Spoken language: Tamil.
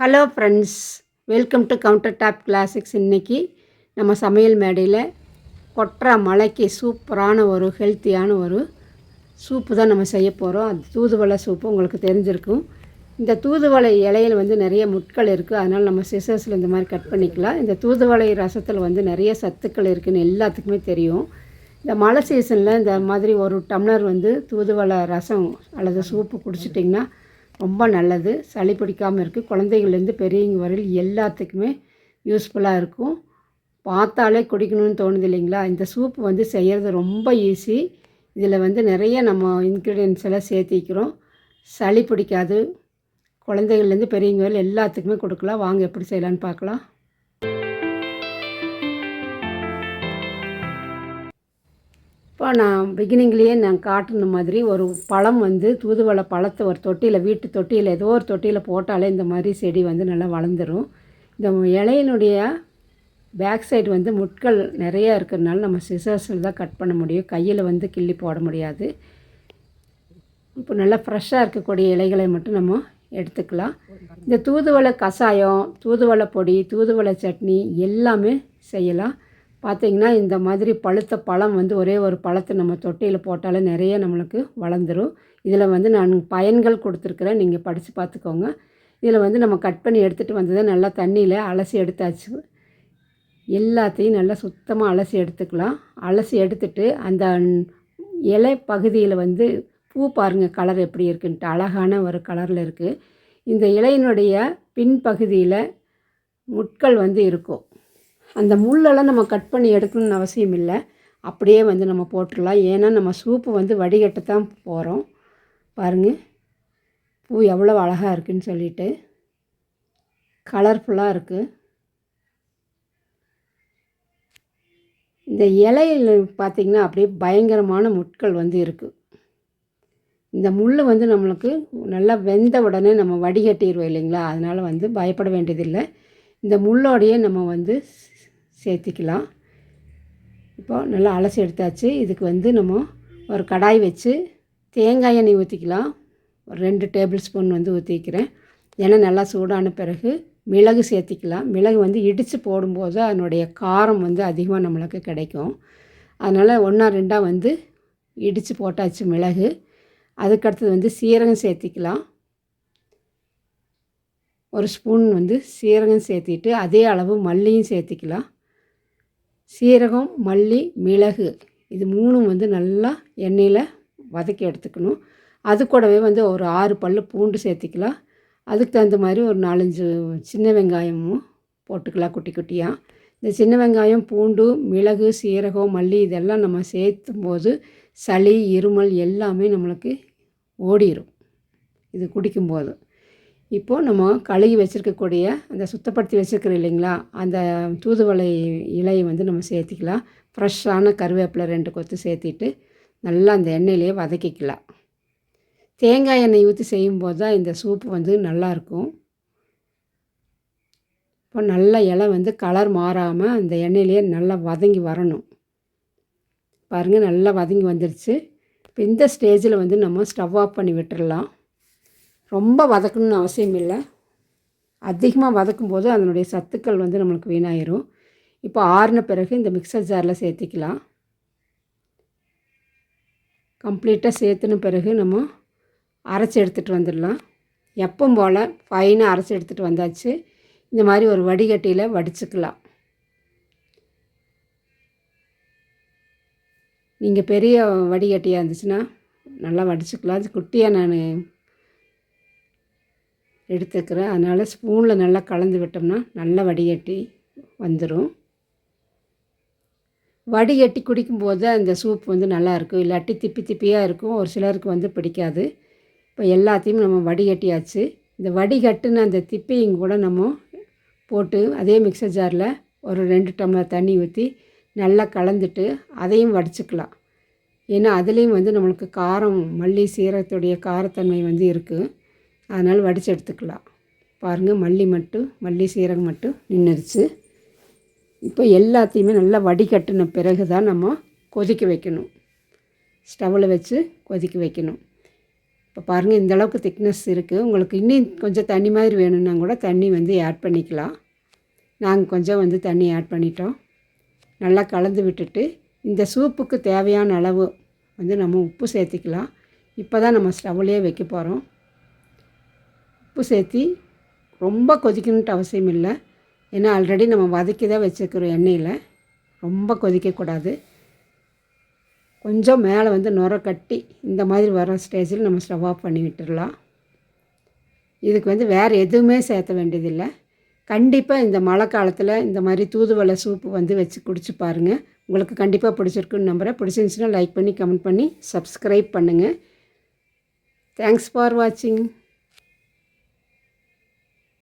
Hello friends welcome to countertop classics இன்றைக்கி நம்ம சமையல் மேடையில் கொட்டுற மலைக்கு சூப்பரான ஒரு ஹெல்த்தியான ஒரு சூப்பு தான் நம்ம செய்ய போகிறோம் அது தூதுவளை சூப்பு உங்களுக்கு தெரிஞ்சிருக்கும். இந்த தூதுவளை இலையில் வந்து நிறைய முட்கள் இருக்குது அதனால் நம்ம சிசர்ஸில் இந்த மாதிரி கட் பண்ணிக்கலாம். இந்த தூதுவளை ரசத்தில் வந்து நிறைய சத்துக்கள் இருக்குதுன்னு எல்லாத்துக்குமே தெரியும். இந்த மழை சீசனில் இந்த மாதிரி ஒரு டம்ளர் வந்து தூதுவளை ரசம் அல்லது சூப்பு குடிச்சிட்டிங்கன்னா ரொம்ப நல்லது. சளி பிடிக்காமல் இருக்குது குழந்தைகள்லேருந்து பெரியவங்க வரையில் எல்லாத்துக்குமே யூஸ்ஃபுல்லாக இருக்கும். பார்த்தாலே குடிக்கணும்னு தோணுது இல்லைங்களா? இந்த சூப் வந்து செய்கிறது ரொம்ப ஈஸி. இதில் வந்து நிறைய நம்ம இன்க்ரீடியன்ஸ் எல்லாம் சேர்த்திக்கிறோம் சளி பிடிக்காது. குழந்தைகள்லேருந்து பெரியவங்க வரையில் எல்லாத்துக்குமே கொடுக்கலாம். வாங்க எப்படி செய்யலான்னு பார்க்கலாம். இப்போ நான் பிகினிங்லேயே நான் காட்டுன மாதிரி ஒரு பழம் வந்து தூதுவளை பழத்தை ஒரு தொட்டியில் வீட்டு தொட்டியில் ஏதோ ஒரு தொட்டியில் போட்டாலே இந்த மாதிரி செடி வந்து நல்லா வளர்ந்துடும் இந்த இலையினுடைய பேக் சைடு வந்து முட்கள் நிறையா இருக்கிறதுனால நம்ம சிசர்ஸில் தான் கட் பண்ண முடியும். கையில் வந்து கிள்ளி போட முடியாது. இப்போ நல்லா ஃப்ரெஷ்ஷாக இருக்கக்கூடிய இலைகளை மட்டும் நம்ம எடுத்துக்கலாம். இந்த தூதுவளை கஷாயம் தூதுவளை பொடி தூதுவளை சட்னி எல்லாமே செய்யலாம். பார்த்திங்கன்னா இந்த மாதிரி பழுத்த பழம் வந்து ஒரே ஒரு பழத்தை நம்ம தொட்டியில் போட்டாலே நிறைய நம்மளுக்கு வளர்ந்துடும் இதில் வந்து நான் பயன்கள் கொடுத்துருக்குறேன். நீங்கள் படித்து பார்த்துக்கோங்க. இதில் வந்து நம்ம கட் பண்ணி எடுத்துகிட்டு வந்ததை நல்லா தண்ணியில் அலசி எடுத்தாச்சு. எல்லாத்தையும் நல்லா சுத்தமாக அலசி எடுத்துக்கலாம். அலசி எடுத்துட்டு அந்த இலை பகுதியில் வந்து பூ பாருங்கள் கலர் எப்படி இருக்குன்ட்டு. அழகான ஒரு கலரில் இருக்குது இந்த இலையினுடைய பின்பகுதியில் முட்கள் வந்து இருக்கும். அந்த முள்ளெல்லாம் நம்ம கட் பண்ணி எடுக்கணும்னு அவசியம் இல்லை. அப்படியே வந்து நம்ம போட்டுடலாம். ஏன்னா நம்ம சூப்பு வந்து வடிகட்ட தான் போகிறோம் பாருங்கள் பூ எவ்வளோ அழகாக இருக்குதுன்னு சொல்லிட்டு. கலர்ஃபுல்லாக இருக்குது இந்த இலையில் பார்த்திங்கன்னா அப்படியே பயங்கரமான முட்கள் வந்து இருக்குது இந்த முள் வந்து நம்மளுக்கு நல்லா வெந்த உடனே நம்ம வடிகட்டிடுவோம் இல்லைங்களா? அதனால் வந்து பயப்பட வேண்டியதில்லை. இந்த முள்ளோடையே நம்ம வந்து சேர்த்திக்கலாம். இப்போது நல்லா அலசி எடுத்தாச்சு. இதுக்கு வந்து நம்ம ஒரு கடாய் வச்சு தேங்காய் எண்ணெய் ஊற்றிக்கலாம் ஒரு ரெண்டு டேபிள் ஸ்பூன் வந்து ஊற்றிக்கிறேன் எண்ணெய் நல்லா சூடான பிறகு மிளகு சேர்த்திக்கலாம். மிளகு வந்து இடித்து போடும்போது அதனுடைய காரம் வந்து அதிகமாக நம்மளுக்கு கிடைக்கும். அதனால் ஒன்றா ரெண்டாக வந்து இடித்து போட்டாச்சு மிளகு. அதுக்கடுத்தது வந்து சீரகம் சேர்த்திக்கலாம். ஒரு ஸ்பூன் வந்து சீரகம் சேர்த்திட்டு அதே அளவு மல்லியும் சேர்த்திக்கலாம். சீரகம் மல்லி மிளகு இது மூணும் வந்து நல்லா எண்ணெயில் வதக்கி எடுத்துக்கணும். அது கூடவே வந்து ஒரு ஆறு பல் பூண்டு சேர்த்திக்கலாம். அதுக்கு தகுந்த மாதிரி ஒரு நாலஞ்சு சின்ன வெங்காயமும் போட்டுக்கலாம் குட்டி குட்டியாக இந்த சின்ன வெங்காயம் பூண்டு மிளகு சீரகம் மல்லி இதெல்லாம் நம்ம சேர்த்தும் போது சளி இருமல் எல்லாமே நம்மளுக்கு ஓடிடும் இது குடிக்கும்போது. இப்போது நம்ம கழுகி வச்சுருக்கக்கூடிய அந்த சுத்தப்படுத்தி வச்சுருக்குற இல்லைங்களா அந்த தூதுவளை இலையை வந்து நம்ம சேர்த்திக்கலாம். ஃப்ரெஷ்ஷான கருவேப்பிலை ரெண்டு கொத்து சேர்த்திட்டு நல்லா அந்த எண்ணெயிலே வதக்கிக்கலாம். தேங்காய் எண்ணெய் ஊற்றி செய்யும்போது தான் இந்த சூப்பு வந்து நல்லாயிருக்கும் இப்போ நல்ல இலை வந்து கலர் மாறாமல் அந்த எண்ணெயிலே நல்லா வதங்கி வரணும். பாருங்கள் நல்லா வதங்கி வந்துடுச்சு இப்போ இந்த ஸ்டேஜில் வந்து நம்ம ஸ்டவ் ஆஃப் பண்ணி விட்டுடலாம் ரொம்ப வதக்கணும்னு அவசியம் இல்லை. அதிகமாக வதக்கும் போது அதனுடைய சத்துக்கள் வந்து நம்மளுக்கு வீணாயிரும். இப்போ ஆறின பிறகு இந்த மிக்சர் ஜாரில் சேர்த்திக்கலாம். கம்ப்ளீட்டாக சேர்த்துன பிறகு நம்ம அரைச்சி எடுத்துகிட்டு வந்துடலாம். எப்பவும் போல் ஃபைனாக அரைச்சி எடுத்துகிட்டு வந்தாச்சு. இந்த மாதிரி ஒரு வடிகட்டியில் வடிச்சுக்கலாம். நீங்கள் பெரிய வடிகட்டியாக இருந்துச்சுன்னா நல்லா வடிச்சுக்கலாம். குட்டியாக நான் எடுத்துக்கிறேன். அதனால் ஸ்பூனில் நல்லா கலந்து விட்டோம்னா நல்லா வடிகட்டி வந்துடும் வடிகட்டி குடிக்கும்போது அந்த சூப் வந்து நல்லாயிருக்கும் இல்லாட்டி திப்பி திப்பியாக இருக்கும். ஒரு சிலருக்கு வந்து பிடிக்காது. இப்போ எல்லாத்தையும் நம்ம வடிகட்டியாச்சு. இந்த வடிகட்டுன்னு அந்த திப்பியும் கூட நம்ம போட்டு அதே மிக்சர் ஜாரில் ஒரு ரெண்டு டம்ளர் தண்ணி ஊற்றி நல்லா கலந்துட்டு அதையும் வடிச்சுக்கலாம். ஏன்னா அதுலேயும் வந்து நம்மளுக்கு காரம் மல்லி சீரகத்துடைய காரத்தன்மை வந்து இருக்குது அதனால் வடித்து எடுத்துக்கலாம். பாருங்கள் மல்லி மட்டும் மல்லி சீரகம் மட்டும் நின்றுடுச்சு இப்போ எல்லாத்தையுமே நல்லா வடிகட்டின பிறகு தான் நம்ம கொதிக்க வைக்கணும். ஸ்டவ்வில் வச்சு கொதிக்க வைக்கணும். இப்போ பாருங்கள் இந்த அளவுக்கு திக்னஸ் இருக்குது உங்களுக்கு இன்னும் கொஞ்சம் தண்ணி மாதிரி வேணும்னா கூட தண்ணி வந்து ஆட் பண்ணிக்கலாம். நாங்கள் கொஞ்சம் வந்து தண்ணி ஆட் பண்ணிட்டோம். நல்லா கலந்து விட்டுட்டு இந்த சூப்புக்கு தேவையான அளவு வந்து நம்ம உப்பு சேர்த்திக்கலாம். இப்போ தான் நம்ம ஸ்டவ்லேயே வைக்க போகிறோம் உப்பு சேர்த்தி ரொம்ப கொதிக்கணுன்ட்டு அவசியம் இல்லை ஏன்னா ஆல்ரெடி நம்ம வதக்கி தான் வச்சுருக்கிறோம் எண்ணெயில். ரொம்ப கொதிக்கக்கூடாது. கொஞ்சம் மேலே வந்து நுர கட்டி இந்த மாதிரி வர ஸ்டேஜில் நம்ம ஸ்டவ் ஆஃப் பண்ணி விட்டுடலாம். இதுக்கு வந்து வேறு எதுவுமே சேர்த்த வேண்டியதில்லை. கண்டிப்பாக இந்த மழை காலத்தில் இந்த மாதிரி தூதுவளை சூப்பு வந்து வச்சு குடிச்சு பாருங்கள் உங்களுக்கு கண்டிப்பாக பிடிச்சிருக்குன்னு நம்புகிறேன் பிடிச்சிருந்துச்சுன்னா லைக் பண்ணி கமெண்ட் பண்ணி சப்ஸ்கிரைப் பண்ணுங்கள் தேங்க்ஸ் ஃபார் வாட்சிங்